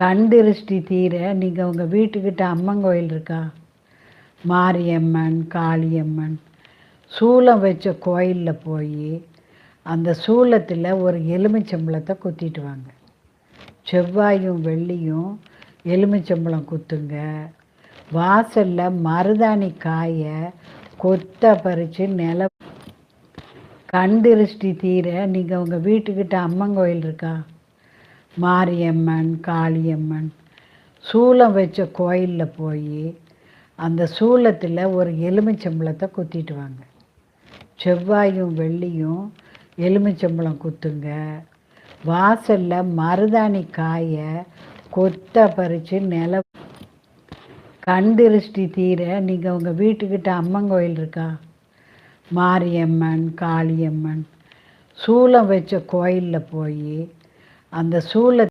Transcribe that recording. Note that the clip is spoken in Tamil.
கண் திருஷ்டி தீர நீங்கள் உங்கள் வீட்டுக்கிட்ட அம்மன் கோயில் இருக்கா? மாரியம்மன் காளியம்மன் சூளம் வச்ச கோயிலில் போய் அந்த சூலத்தில் ஒரு எலுமிச்சம்பழத்தை குத்திட்டு வாங்க. செவ்வாயும் வெள்ளியும் எலுமிச்சம்பழம் குத்துங்க. வாசலில் மருதாணி காயை கொத்த பறித்து நில கண் திருஷ்டி தீர நீங்கள் உங்கள் வீட்டுக்கிட்ட அம்மன் கோயில் இருக்கா? மாரியம்மன் காளியம்மன் சூளம் வச்ச கோயிலில் போய் அந்த சூளத்தில் ஒரு எலுமிச்சம்பழத்தை குத்திட்டு வாங்க. செவ்வாயும் வெள்ளியும் எலுமிச்சம்பளம் குத்துங்க. வாசலில் மருதாணி காயை கொத்த பறித்து நில கண் திருஷ்டி தீர நீங்கள் உங்கள் வீட்டுக்கிட்ட அம்மன் கோயில் இருக்கா? மாரியம்மன் காளியம்மன் சூளம் வச்ச கோயிலில் போய் அந்த சூல